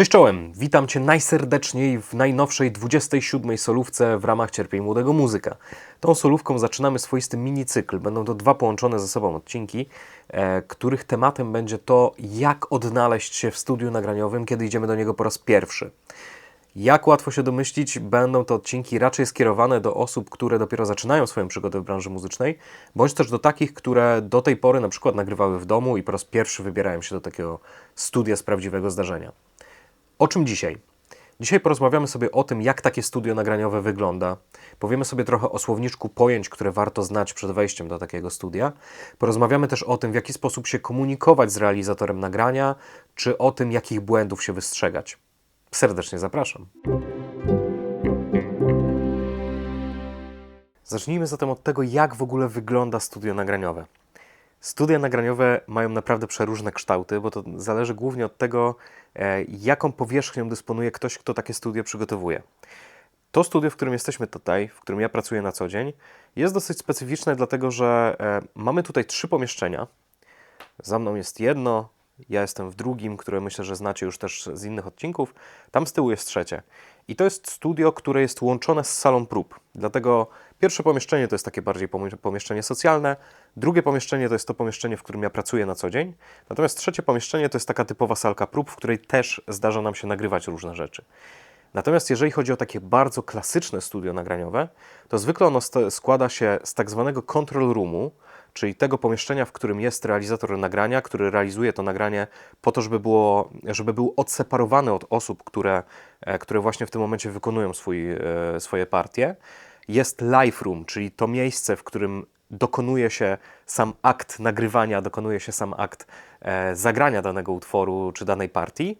Cześć czołem, witam Cię najserdeczniej w najnowszej 27. solówce w ramach Cierpień Młodego Muzyka. Tą solówką zaczynamy swoisty minicykl. Będą to dwa połączone ze sobą odcinki, e, których tematem będzie to, jak odnaleźć się w studiu nagraniowym, kiedy idziemy do niego po raz pierwszy. Jak łatwo się domyślić, będą to odcinki raczej skierowane do osób, które dopiero zaczynają swoją przygodę w branży muzycznej, bądź też do takich, które do tej pory na przykład nagrywały w domu i po raz pierwszy wybierają się do takiego studia z prawdziwego zdarzenia. O czym dzisiaj? Dzisiaj porozmawiamy sobie o tym, jak takie studio nagraniowe wygląda. Powiemy sobie trochę o słowniczku pojęć, które warto znać przed wejściem do takiego studia. Porozmawiamy też o tym, w jaki sposób się komunikować z realizatorem nagrania, czy o tym, jakich błędów się wystrzegać. Serdecznie zapraszam. Zacznijmy zatem od tego, jak w ogóle wygląda studio nagraniowe. Studia nagraniowe mają naprawdę przeróżne kształty, bo to zależy głównie od tego, jaką powierzchnią dysponuje ktoś, kto takie studio przygotowuje. To studio, w którym jesteśmy tutaj, w którym ja pracuję na co dzień, jest dosyć specyficzne, dlatego że e, mamy tutaj trzy pomieszczenia. Za mną jest jedno, ja jestem w drugim, które myślę, że znacie już też z innych odcinków. Tam z tyłu jest trzecie. I to jest studio, które jest łączone z salą prób. Dlatego pierwsze pomieszczenie to jest takie bardziej pomieszczenie socjalne, drugie pomieszczenie to jest to pomieszczenie, w którym ja pracuję na co dzień, natomiast trzecie pomieszczenie to jest taka typowa salka prób, w której też zdarza nam się nagrywać różne rzeczy. Natomiast jeżeli chodzi o takie bardzo klasyczne studio nagraniowe, to zwykle ono składa się z tak zwanego control roomu, czyli tego pomieszczenia, w którym jest realizator nagrania, który realizuje to nagranie po to, żeby, było, żeby był odseparowany od osób, które, e, które właśnie w tym momencie wykonują swój, e, swoje partie. Jest live room, czyli to miejsce, w którym dokonuje się sam akt nagrywania, dokonuje się sam akt e, zagrania danego utworu czy danej partii.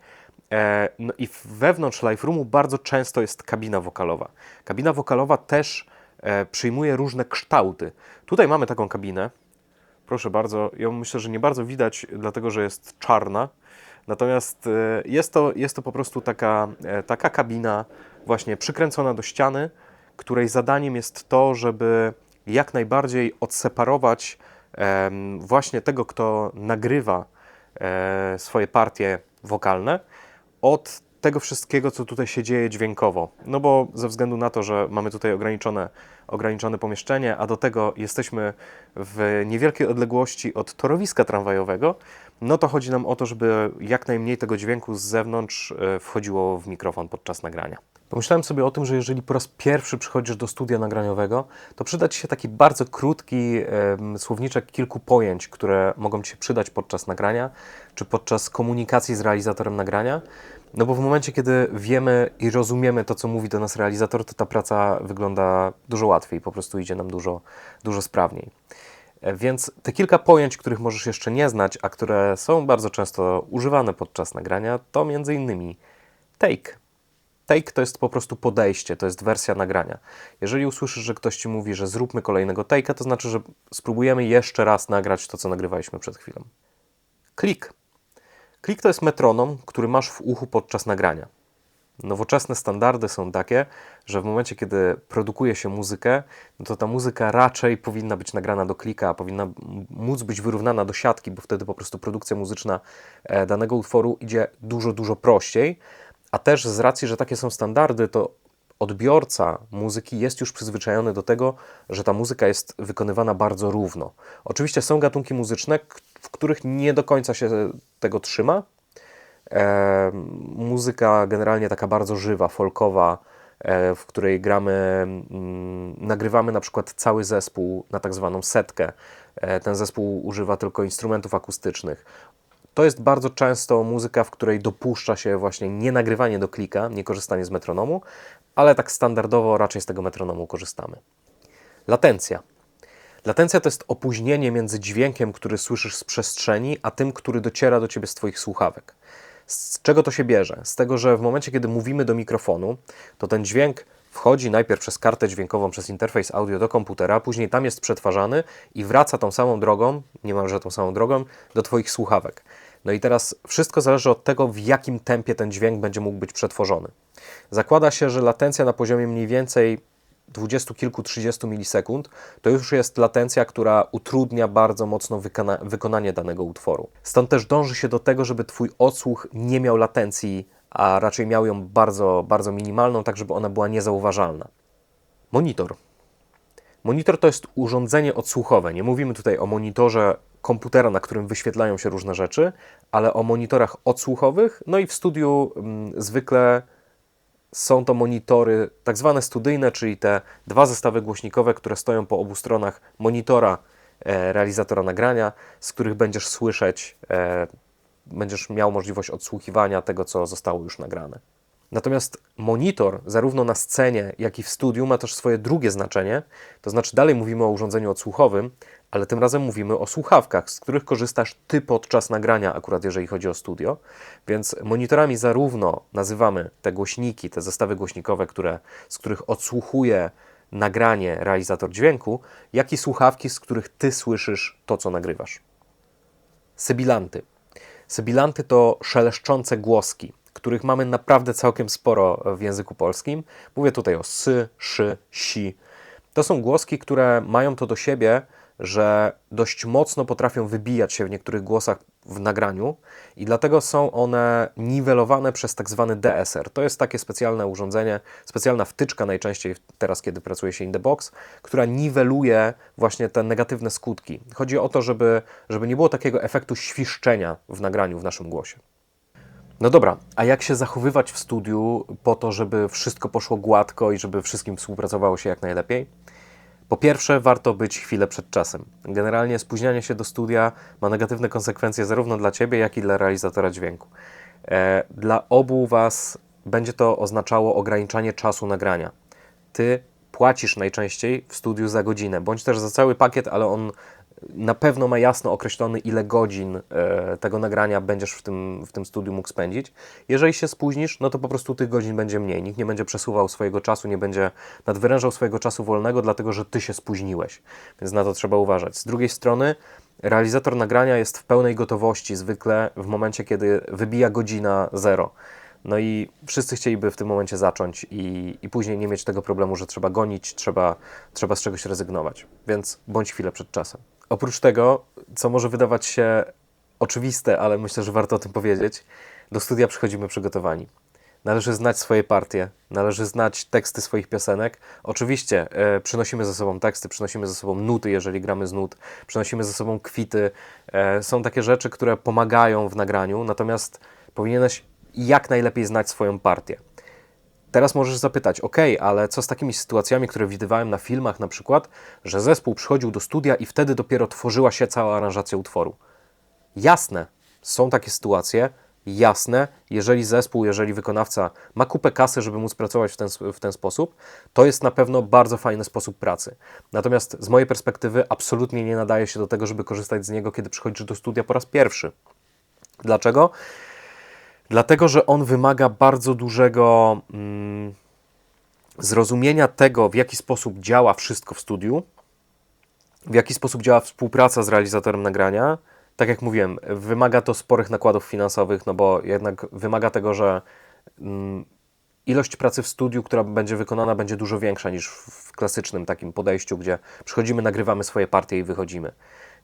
No i wewnątrz live roomu bardzo często jest kabina wokalowa. Kabina wokalowa też przyjmuje różne kształty. Tutaj mamy taką kabinę. Proszę bardzo, ją myślę, że nie bardzo widać, dlatego że jest czarna. Natomiast e, jest to, jest to po prostu taka, e, taka kabina właśnie przykręcona do ściany, której zadaniem jest to, żeby jak najbardziej odseparować właśnie tego, kto nagrywa e, swoje partie wokalne, od tego wszystkiego, co tutaj się dzieje dźwiękowo. No bo ze względu na to, że mamy tutaj ograniczone, ograniczone pomieszczenie, a do tego jesteśmy w niewielkiej odległości od torowiska tramwajowego, no to chodzi nam o to, żeby jak najmniej tego dźwięku z zewnątrz e, wchodziło w mikrofon podczas nagrania. Pomyślałem sobie o tym, że jeżeli po raz pierwszy przychodzisz do studia nagraniowego, to przyda Ci się taki bardzo krótki e, słowniczek kilku pojęć, które mogą Ci się przydać podczas nagrania, czy podczas komunikacji z realizatorem nagrania. No bo w momencie, kiedy wiemy i rozumiemy to, co mówi do nas realizator, to ta praca wygląda dużo łatwiej, po prostu idzie nam dużo, dużo sprawniej. E, więc te kilka pojęć, których możesz jeszcze nie znać, a które są bardzo często używane podczas nagrania, to między innymi take. Take to jest po prostu podejście, to jest wersja nagrania. Jeżeli usłyszysz, że ktoś ci mówi, że zróbmy kolejnego take'a, to znaczy, że spróbujemy jeszcze raz nagrać to, co nagrywaliśmy przed chwilą. Klik. Klik to jest metronom, który masz w uchu podczas nagrania. Nowoczesne standardy są takie, że w momencie, kiedy produkuje się muzykę, no to ta muzyka raczej powinna być nagrana do klika, powinna móc być wyrównana do siatki, bo wtedy po prostu produkcja muzyczna e, danego utworu idzie dużo, dużo prościej. A też z racji, że takie są standardy, to odbiorca muzyki jest już przyzwyczajony do tego, że ta muzyka jest wykonywana bardzo równo. Oczywiście są gatunki muzyczne, w których nie do końca się tego trzyma. E, muzyka generalnie taka bardzo żywa, folkowa, e, w której gramy, mm, nagrywamy na przykład cały zespół na tak zwaną setkę. E, ten zespół używa tylko instrumentów akustycznych. To jest bardzo często muzyka, w której dopuszcza się właśnie nie nagrywanie do klika, nie korzystanie z metronomu, ale tak standardowo raczej z tego metronomu korzystamy. Latencja. Latencja to jest opóźnienie między dźwiękiem, który słyszysz z przestrzeni, a tym, który dociera do ciebie z Twoich słuchawek. Z czego to się bierze? Z tego, że w momencie, kiedy mówimy do mikrofonu, to ten dźwięk wchodzi najpierw przez kartę dźwiękową, przez interfejs audio do komputera, później tam jest przetwarzany i wraca tą samą drogą, niemalże tą samą drogą, do Twoich słuchawek. No i teraz wszystko zależy od tego, w jakim tempie ten dźwięk będzie mógł być przetworzony. Zakłada się, że latencja na poziomie mniej więcej dwudziestu kilku, trzydziestu milisekund, to już jest latencja, która utrudnia bardzo mocno wykona wykonanie danego utworu. Stąd też dąży się do tego, żeby Twój odsłuch nie miał latencji a raczej miał ją bardzo, bardzo minimalną, tak żeby ona była niezauważalna. Monitor. Monitor to jest urządzenie odsłuchowe. Nie mówimy tutaj o monitorze komputera, na którym wyświetlają się różne rzeczy, ale o monitorach odsłuchowych. No i w studiu mm, zwykle są to monitory tak zwane studyjne, czyli te dwa zestawy głośnikowe, które stoją po obu stronach monitora e, realizatora nagrania, z których będziesz słyszeć, e, będziesz miał możliwość odsłuchiwania tego, co zostało już nagrane. Natomiast monitor, zarówno na scenie, jak i w studiu, ma też swoje drugie znaczenie. To znaczy, dalej mówimy o urządzeniu odsłuchowym, ale tym razem mówimy o słuchawkach, z których korzystasz ty podczas nagrania, akurat jeżeli chodzi o studio. Więc monitorami zarówno nazywamy te głośniki, te zestawy głośnikowe, które, z których odsłuchuje nagranie realizator dźwięku, jak i słuchawki, z których ty słyszysz to, co nagrywasz. Sybilanty. Sybilanty to szeleszczące głoski których mamy naprawdę całkiem sporo w języku polskim. Mówię tutaj o sy, szy, si. To są głoski, które mają to do siebie, że dość mocno potrafią wybijać się w niektórych głosach w nagraniu i dlatego są one niwelowane przez tak zwany DSR. To jest takie specjalne urządzenie, specjalna wtyczka najczęściej teraz, kiedy pracuje się in the box, która niweluje właśnie te negatywne skutki. Chodzi o to, żeby, żeby nie było takiego efektu świszczenia w nagraniu w naszym głosie. No dobra, a jak się zachowywać w studiu po to, żeby wszystko poszło gładko i żeby wszystkim współpracowało się jak najlepiej? Po pierwsze, warto być chwilę przed czasem. Generalnie spóźnianie się do studia ma negatywne konsekwencje zarówno dla Ciebie, jak i dla realizatora dźwięku. E, dla obu Was będzie to oznaczało ograniczanie czasu nagrania. Ty płacisz najczęściej w studiu za godzinę, bądź też za cały pakiet, ale on na pewno ma jasno określony, ile godzin e, tego nagrania będziesz w tym, w tym studiu mógł spędzić. Jeżeli się spóźnisz, no to po prostu tych godzin będzie mniej. Nikt nie będzie przesuwał swojego czasu, nie będzie nadwyrężał swojego czasu wolnego, dlatego że ty się spóźniłeś. Więc na to trzeba uważać. Z drugiej strony, realizator nagrania jest w pełnej gotowości zwykle w momencie, kiedy wybija godzina zero. No i wszyscy chcieliby w tym momencie zacząć i, i później nie mieć tego problemu, że trzeba gonić, trzeba, trzeba z czegoś rezygnować. Więc bądź chwilę przed czasem. Oprócz tego, co może wydawać się oczywiste, ale myślę, że warto o tym powiedzieć, do studia przychodzimy przygotowani. Należy znać swoje partie, należy znać teksty swoich piosenek. Oczywiście e, przynosimy ze sobą teksty, przynosimy ze sobą nuty, jeżeli gramy z nut, przynosimy ze sobą kwity. E, są takie rzeczy, które pomagają w nagraniu, natomiast powinieneś jak najlepiej znać swoją partię. Teraz możesz zapytać, ok, ale co z takimi sytuacjami, które widywałem na filmach, na przykład, że zespół przychodził do studia i wtedy dopiero tworzyła się cała aranżacja utworu. Jasne, są takie sytuacje, jasne, jeżeli zespół, jeżeli wykonawca ma kupę kasy, żeby móc pracować w ten, w ten sposób, to jest na pewno bardzo fajny sposób pracy. Natomiast z mojej perspektywy absolutnie nie nadaje się do tego, żeby korzystać z niego, kiedy przychodzisz do studia po raz pierwszy. Dlaczego? Dlatego, że on wymaga bardzo dużego mm, zrozumienia tego, w jaki sposób działa wszystko w studiu, w jaki sposób działa współpraca z realizatorem nagrania. Tak jak mówiłem, wymaga to sporych nakładów finansowych, no bo jednak wymaga tego, że mm, ilość pracy w studiu, która będzie wykonana, będzie dużo większa niż w klasycznym takim podejściu, gdzie przychodzimy, nagrywamy swoje partie i wychodzimy.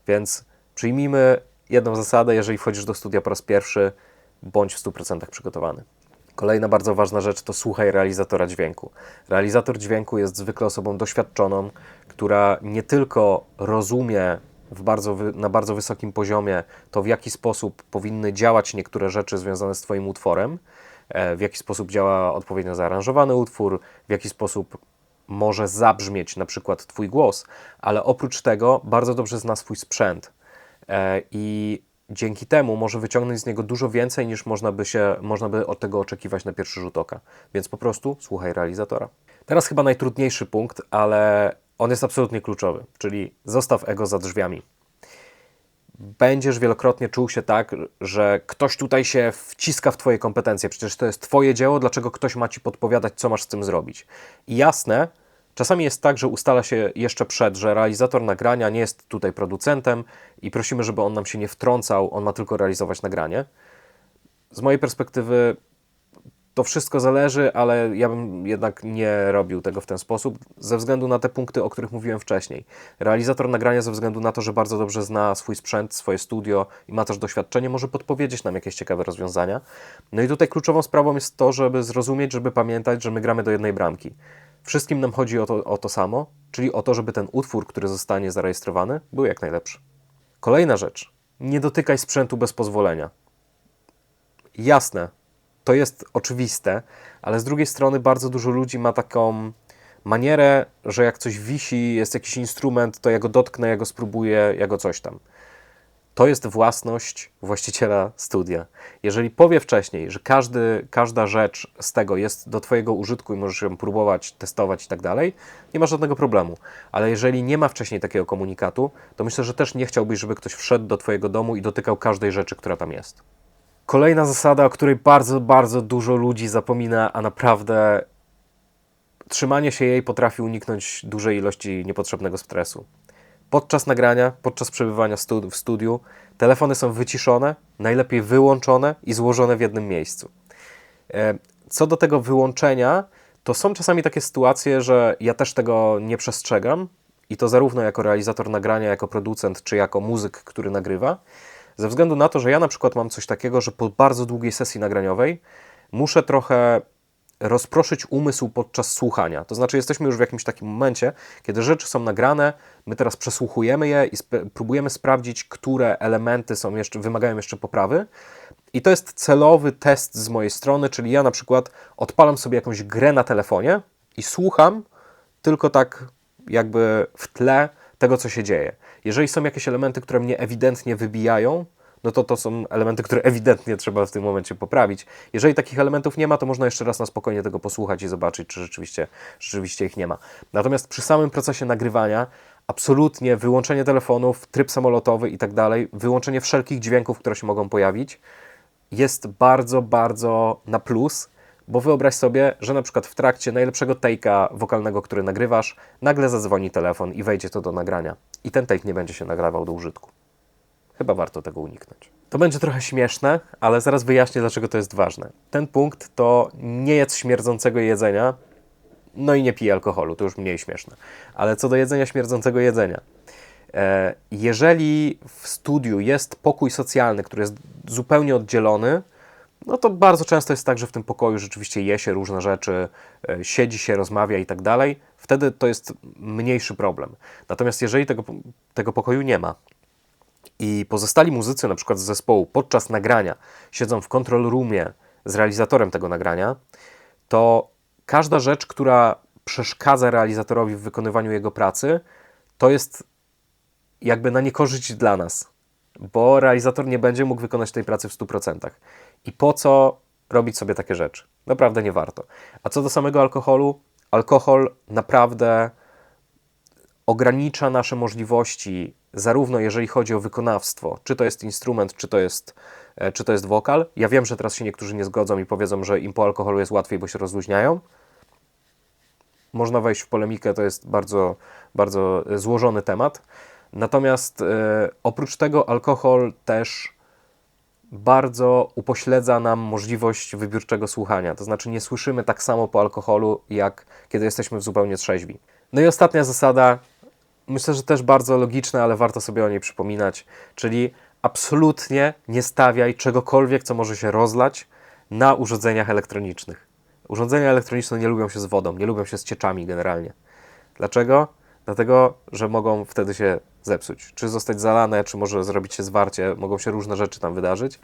Więc przyjmijmy jedną zasadę, jeżeli wchodzisz do studia po raz pierwszy, bądź w 100% przygotowany. Kolejna bardzo ważna rzecz to słuchaj realizatora dźwięku. Realizator dźwięku jest zwykle osobą doświadczoną, która nie tylko rozumie bardzo, na bardzo wysokim poziomie to, w jaki sposób powinny działać niektóre rzeczy związane z Twoim utworem, e, w jaki sposób działa odpowiednio zaaranżowany utwór, w jaki sposób może zabrzmieć na przykład Twój głos, ale oprócz tego bardzo dobrze zna swój sprzęt. E, I dzięki temu może wyciągnąć z niego dużo więcej niż można by, się, można by od tego oczekiwać na pierwszy rzut oka. Więc po prostu słuchaj realizatora. Teraz chyba najtrudniejszy punkt, ale on jest absolutnie kluczowy, czyli zostaw ego za drzwiami. Będziesz wielokrotnie czuł się tak, że ktoś tutaj się wciska w Twoje kompetencje. Przecież to jest Twoje dzieło, dlaczego ktoś ma Ci podpowiadać, co masz z tym zrobić. I jasne, Czasami jest tak, że ustala się jeszcze przed, że realizator nagrania nie jest tutaj producentem i prosimy, żeby on nam się nie wtrącał, on ma tylko realizować nagranie. Z mojej perspektywy to wszystko zależy, ale ja bym jednak nie robił tego w ten sposób, ze względu na te punkty, o których mówiłem wcześniej. Realizator nagrania, ze względu na to, że bardzo dobrze zna swój sprzęt, swoje studio i ma też doświadczenie, może podpowiedzieć nam jakieś ciekawe rozwiązania. No i tutaj kluczową sprawą jest to, żeby zrozumieć, żeby pamiętać, że my gramy do jednej bramki. Wszystkim nam chodzi o to, o to samo, czyli o to, żeby ten utwór, który zostanie zarejestrowany, był jak najlepszy. Kolejna rzecz. Nie dotykaj sprzętu bez pozwolenia. Jasne, to jest oczywiste, ale z drugiej strony bardzo dużo ludzi ma taką manierę, że jak coś wisi, jest jakiś instrument, to ja go dotknę, ja go spróbuję, ja go coś tam. To jest własność właściciela studia. Jeżeli powie wcześniej, że każdy, każda rzecz z tego jest do Twojego użytku i możesz ją próbować, testować i tak dalej, nie ma żadnego problemu. Ale jeżeli nie ma wcześniej takiego komunikatu, to myślę, że też nie chciałbyś, żeby ktoś wszedł do Twojego domu i dotykał każdej rzeczy, która tam jest. Kolejna zasada, o której bardzo, bardzo dużo ludzi zapomina, a naprawdę trzymanie się jej potrafi uniknąć dużej ilości niepotrzebnego stresu. Podczas nagrania, podczas przebywania w studiu, telefony są wyciszone, najlepiej wyłączone i złożone w jednym miejscu. E, co do tego wyłączenia, to są czasami takie sytuacje, że ja też tego nie przestrzegam i to zarówno jako realizator nagrania, jako producent, czy jako muzyk, który nagrywa. Ze względu na to, że ja na przykład mam coś takiego, że po bardzo długiej sesji nagraniowej muszę trochę rozproszyć umysł podczas słuchania. To znaczy, jesteśmy już w jakimś takim momencie, kiedy rzeczy są nagrane, my teraz przesłuchujemy je i sp próbujemy sprawdzić, które elementy są jeszcze, wymagają jeszcze poprawy. I to jest celowy test z mojej strony, czyli ja na przykład odpalam sobie jakąś grę na telefonie i słucham tylko tak jakby w tle tego, co się dzieje. Jeżeli są jakieś elementy, które mnie ewidentnie wybijają, no to to są elementy, które ewidentnie trzeba w tym momencie poprawić. Jeżeli takich elementów nie ma, to można jeszcze raz na spokojnie tego posłuchać i zobaczyć, czy rzeczywiście, rzeczywiście ich nie ma. Natomiast przy samym procesie nagrywania absolutnie wyłączenie telefonów, tryb samolotowy i tak dalej, wyłączenie wszelkich dźwięków, które się mogą pojawić, jest bardzo, bardzo na plus, bo wyobraź sobie, że na przykład w trakcie najlepszego take'a wokalnego, który nagrywasz, nagle zadzwoni telefon i wejdzie to do nagrania. I ten take nie będzie się nagrawał do użytku. Chyba warto tego uniknąć. To będzie trochę śmieszne, ale zaraz wyjaśnię, dlaczego to jest ważne. Ten punkt to nie jedz śmierdzącego jedzenia, no i nie pij alkoholu, to już mniej śmieszne. Ale co do jedzenia śmierdzącego jedzenia. E, jeżeli w studiu jest pokój socjalny, który jest zupełnie oddzielony, no to bardzo często jest tak, że w tym pokoju rzeczywiście je się różne rzeczy, e, siedzi się, rozmawia i tak dalej. Wtedy to jest mniejszy problem. Natomiast jeżeli tego, tego pokoju nie ma, i pozostali muzycy, na przykład z zespołu, podczas nagrania siedzą w control roomie z realizatorem tego nagrania, to każda rzecz, która przeszkadza realizatorowi w wykonywaniu jego pracy, to jest jakby na niekorzyść dla nas, bo realizator nie będzie mógł wykonać tej pracy w 100%. I po co robić sobie takie rzeczy? Naprawdę nie warto. A co do samego alkoholu, alkohol naprawdę ogranicza nasze możliwości, zarówno jeżeli chodzi o wykonawstwo, czy to jest instrument, czy to jest, e, czy to jest wokal. Ja wiem, że teraz się niektórzy nie zgodzą i powiedzą, że im po alkoholu jest łatwiej, bo się rozluźniają. Można wejść w polemikę, to jest bardzo, bardzo złożony temat. Natomiast e, oprócz tego alkohol też bardzo upośledza nam możliwość wybiórczego słuchania. To znaczy nie słyszymy tak samo po alkoholu, jak kiedy jesteśmy zupełnie trzeźwi. No i ostatnia zasada, myślę, że też bardzo logiczne, ale warto sobie o niej przypominać, czyli absolutnie nie stawiaj czegokolwiek, co może się rozlać na urządzeniach elektronicznych. Urządzenia elektroniczne nie lubią się z wodą, nie lubią się z cieczami generalnie. Dlaczego? Dlatego, że mogą wtedy się zepsuć. Czy zostać zalane, czy może zrobić się zwarcie, mogą się różne rzeczy tam wydarzyć.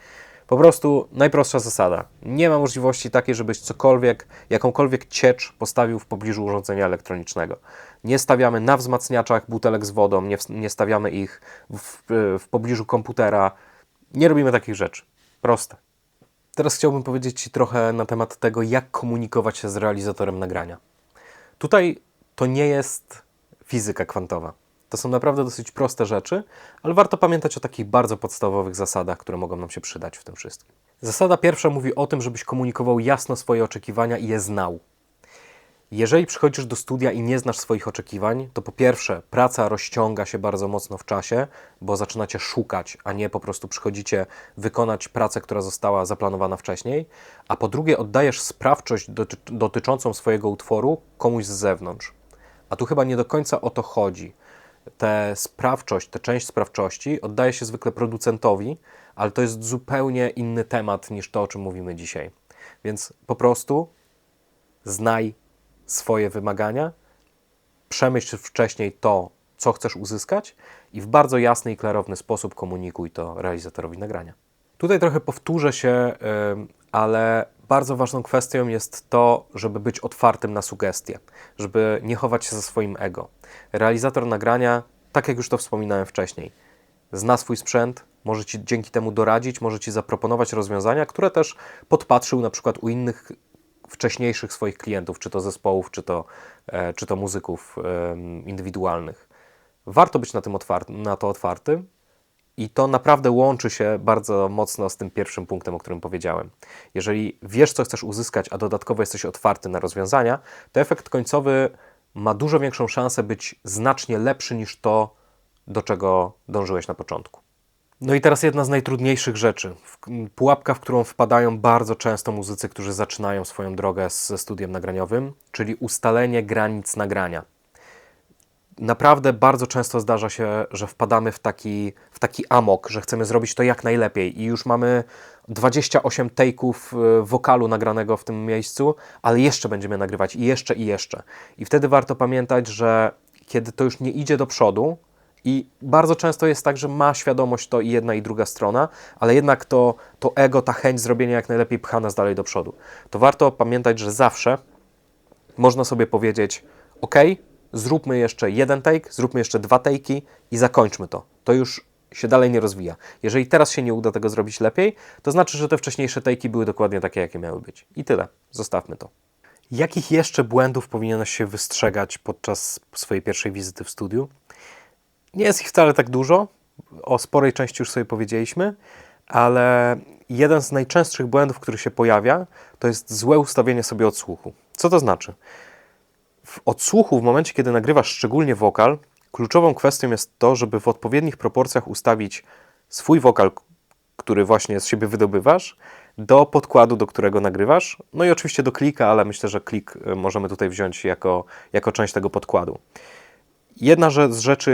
Po prostu najprostsza zasada. Nie ma możliwości takiej, żebyś cokolwiek, jakąkolwiek ciecz postawił w pobliżu urządzenia elektronicznego. Nie stawiamy na wzmacniaczach butelek z wodą, nie, nie stawiamy ich w, w pobliżu komputera. Nie robimy takich rzeczy. Proste. Teraz chciałbym powiedzieć Ci trochę na temat tego, jak komunikować się z realizatorem nagrania. Tutaj to nie jest fizyka kwantowa. To są naprawdę dosyć proste rzeczy, ale warto pamiętać o takich bardzo podstawowych zasadach, które mogą nam się przydać w tym wszystkim. Zasada pierwsza mówi o tym, żebyś komunikował jasno swoje oczekiwania i je znał. Jeżeli przychodzisz do studia i nie znasz swoich oczekiwań, to po pierwsze, praca rozciąga się bardzo mocno w czasie, bo zaczynacie szukać, a nie po prostu przychodzicie wykonać pracę, która została zaplanowana wcześniej. A po drugie, oddajesz sprawczość doty dotyczącą swojego utworu komuś z zewnątrz. A tu chyba nie do końca o to chodzi. Tę sprawczość, tę część sprawczości oddaje się zwykle producentowi, ale to jest zupełnie inny temat niż to, o czym mówimy dzisiaj. Więc po prostu znaj swoje wymagania, przemyśl wcześniej to, co chcesz uzyskać i w bardzo jasny i klarowny sposób komunikuj to realizatorowi nagrania. Tutaj trochę powtórzę się, ale bardzo ważną kwestią jest to, żeby być otwartym na sugestie, żeby nie chować się za swoim ego. Realizator nagrania, tak jak już to wspominałem wcześniej, zna swój sprzęt, może Ci dzięki temu doradzić, może Ci zaproponować rozwiązania, które też podpatrzył na przykład u innych wcześniejszych swoich klientów, czy to zespołów, czy to, e, czy to muzyków indywidualnych. Warto być na, tym otwarty, na to otwartym i to naprawdę łączy się bardzo mocno z tym pierwszym punktem, o którym powiedziałem. Jeżeli wiesz, co chcesz uzyskać, a dodatkowo jesteś otwarty na rozwiązania, to efekt końcowy ma dużo większą szansę być znacznie lepszy niż to, do czego dążyłeś na początku. No i teraz jedna z najtrudniejszych rzeczy. Pułapka, w którą wpadają bardzo często muzycy, którzy zaczynają swoją drogę ze studiem nagraniowym, czyli ustalenie granic nagrania. Naprawdę bardzo często zdarza się, że wpadamy w taki, w taki amok, że chcemy zrobić to jak najlepiej i już mamy 28 take'ów y, wokalu nagranego w tym miejscu, ale jeszcze będziemy nagrywać i jeszcze i jeszcze. I wtedy warto pamiętać, że kiedy to już nie idzie do przodu, i bardzo często jest tak, że ma świadomość to i jedna i druga strona, ale jednak to, to ego, ta chęć zrobienia jak najlepiej pcha nas dalej do przodu. To warto pamiętać, że zawsze można sobie powiedzieć: OK, zróbmy jeszcze jeden take, zróbmy jeszcze dwa take'i i zakończmy to. To już się dalej nie rozwija. Jeżeli teraz się nie uda tego zrobić lepiej, to znaczy, że te wcześniejsze take'i były dokładnie takie, jakie miały być. I tyle. Zostawmy to. Jakich jeszcze błędów powinieneś się wystrzegać podczas swojej pierwszej wizyty w studiu? Nie jest ich wcale tak dużo, o sporej części już sobie powiedzieliśmy, ale jeden z najczęstszych błędów, który się pojawia, to jest złe ustawienie sobie odsłuchu. Co to znaczy? W odsłuchu, w momencie, kiedy nagrywasz szczególnie wokal, kluczową kwestią jest to, żeby w odpowiednich proporcjach ustawić swój wokal, który właśnie z siebie wydobywasz, do podkładu, do którego nagrywasz, no i oczywiście do klika, ale myślę, że klik y, możemy tutaj wziąć jako, jako część tego podkładu. Jedna z rzeczy,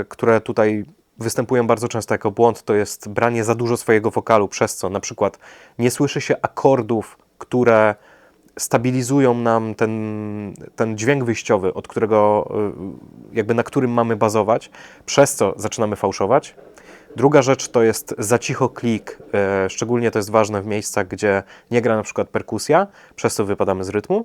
e, które tutaj występują bardzo często jako błąd, to jest branie za dużo swojego wokalu, przez co na przykład nie słyszy się akordów, które stabilizują nam ten, ten dźwięk wyjściowy, od którego, e, jakby na którym mamy bazować, przez co zaczynamy fałszować. Druga rzecz to jest za cicho klik, e, szczególnie to jest ważne w miejscach, gdzie nie gra na przykład perkusja, przez co wypadamy z rytmu.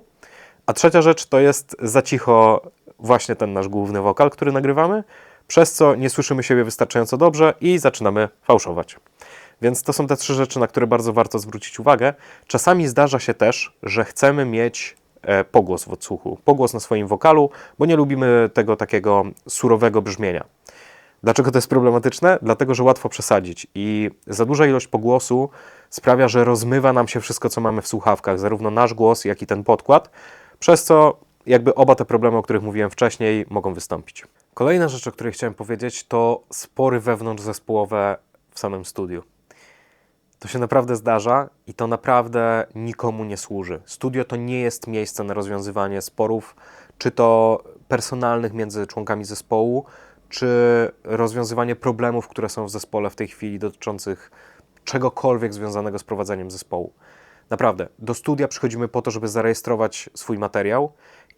A trzecia rzecz to jest za cicho właśnie ten nasz główny wokal, który nagrywamy, przez co nie słyszymy siebie wystarczająco dobrze i zaczynamy fałszować. Więc to są te trzy rzeczy, na które bardzo warto zwrócić uwagę. Czasami zdarza się też, że chcemy mieć e, pogłos w odsłuchu, pogłos na swoim wokalu, bo nie lubimy tego takiego surowego brzmienia. Dlaczego to jest problematyczne? Dlatego, że łatwo przesadzić i za duża ilość pogłosu sprawia, że rozmywa nam się wszystko, co mamy w słuchawkach, zarówno nasz głos, jak i ten podkład, przez co jakby oba te problemy, o których mówiłem wcześniej, mogą wystąpić. Kolejna rzecz, o której chciałem powiedzieć, to spory wewnątrzzespołowe w samym studiu. To się naprawdę zdarza i to naprawdę nikomu nie służy. Studio to nie jest miejsce na rozwiązywanie sporów, czy to personalnych między członkami zespołu, czy rozwiązywanie problemów, które są w zespole w tej chwili dotyczących czegokolwiek związanego z prowadzeniem zespołu. Naprawdę, do studia przychodzimy po to, żeby zarejestrować swój materiał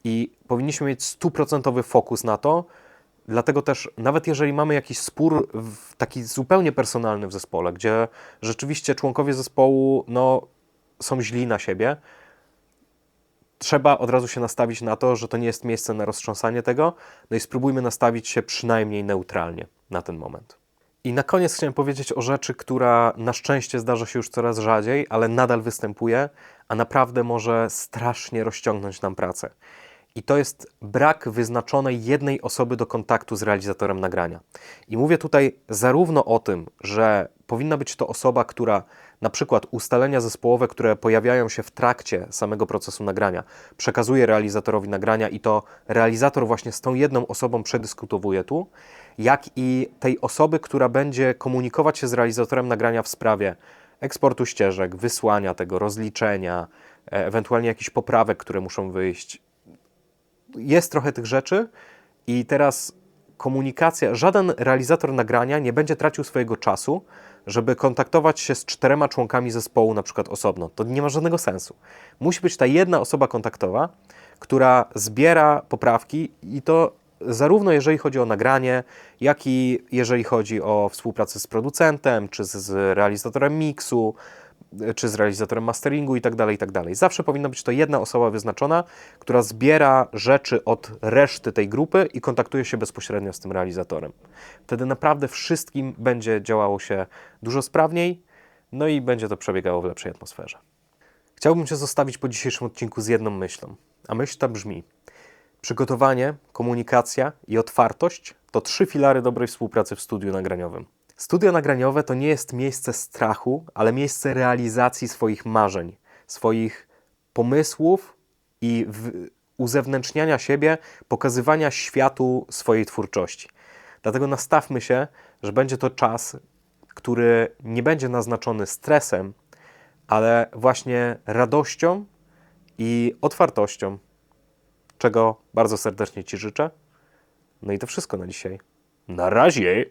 i powinniśmy mieć stuprocentowy fokus na to. Dlatego też, nawet jeżeli mamy jakiś spór taki zupełnie personalny w zespole, gdzie rzeczywiście członkowie zespołu no, są źli na siebie, trzeba od razu się nastawić na to, że to nie jest miejsce na roztrząsanie tego, no i spróbujmy nastawić się przynajmniej neutralnie na ten moment. I na koniec chciałem powiedzieć o rzeczy, która na szczęście zdarza się już coraz rzadziej, ale nadal występuje, a naprawdę może strasznie rozciągnąć nam pracę. I to jest brak wyznaczonej jednej osoby do kontaktu z realizatorem nagrania. I mówię tutaj zarówno o tym, że powinna być to osoba, która na przykład ustalenia zespołowe, które pojawiają się w trakcie samego procesu nagrania, przekazuje realizatorowi nagrania i to realizator właśnie z tą jedną osobą przedyskutowuje tu, jak i tej osoby, która będzie komunikować się z realizatorem nagrania w sprawie eksportu ścieżek, wysłania tego, rozliczenia, e, ewentualnie jakichś poprawek, które muszą wyjść. Jest trochę tych rzeczy i teraz komunikacja, żaden realizator nagrania nie będzie tracił swojego czasu, żeby kontaktować się z czterema członkami zespołu, na przykład osobno. To nie ma żadnego sensu. Musi być ta jedna osoba kontaktowa, która zbiera poprawki i to zarówno jeżeli chodzi o nagranie, jak i jeżeli chodzi o współpracę z producentem, czy z, z realizatorem miksu, czy z realizatorem masteringu i tak dalej, i tak dalej. Zawsze powinna być to jedna osoba wyznaczona, która zbiera rzeczy od reszty tej grupy i kontaktuje się bezpośrednio z tym realizatorem. Wtedy naprawdę wszystkim będzie działało się dużo sprawniej, no i będzie to przebiegało w lepszej atmosferze. Chciałbym Cię zostawić po dzisiejszym odcinku z jedną myślą, a myśl ta brzmi: Przygotowanie, komunikacja i otwartość to trzy filary dobrej współpracy w studiu nagraniowym. Studio nagraniowe to nie jest miejsce strachu, ale miejsce realizacji swoich marzeń, swoich pomysłów i uzewnętrzniania siebie, pokazywania światu swojej twórczości. Dlatego nastawmy się, że będzie to czas, który nie będzie naznaczony stresem, ale właśnie radością i otwartością, czego bardzo serdecznie Ci życzę. No i to wszystko na dzisiaj. Na razie!